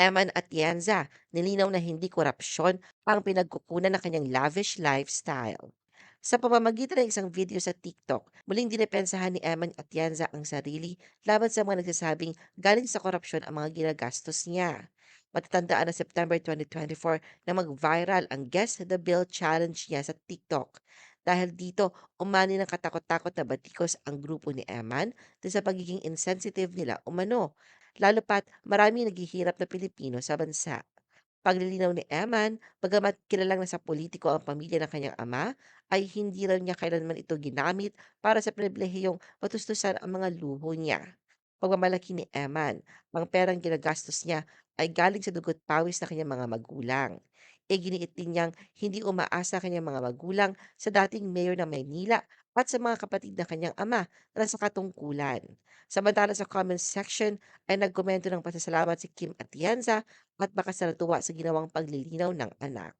Eman Atienza, nilinaw na hindi korapsyon ang pinagkukunan ng kanyang lavish lifestyle. Sa pamamagitan ng isang video sa TikTok, muling dinepensahan ni Eman Atienza ang sarili laban sa mga nagsasabing galing sa korupsyon ang mga ginagastos niya. Matatandaan na September 2024 na mag-viral ang Guess the Bill Challenge niya sa TikTok. Dahil dito, umani ng katakot-takot na batikos ang grupo ni Eman dahil sa pagiging insensitive nila umano. Lalo pat marami naghihirap na Pilipino sa bansa. Paglilinaw ni Eman, bagamat kilalang nasa politiko ang pamilya ng kanyang ama, ay hindi raw niya kailanman ito ginamit para sa pribilehiyong matustusan ang mga luho niya. Pagmamalaki ni Eman, ang perang ginagastos niya ay galing sa dugot pawis ng kanyang mga magulang. E giniit din niyang hindi umaasa ang kanyang mga magulang sa dating mayor ng Maynila at sa mga kapatid ng kanyang ama na nasa katungkulan. Samantala sa comment section ay nagkomento ng pasasalamat si Kim Atienza at bakas na natuwa sa ginawang paglilinaw ng anak.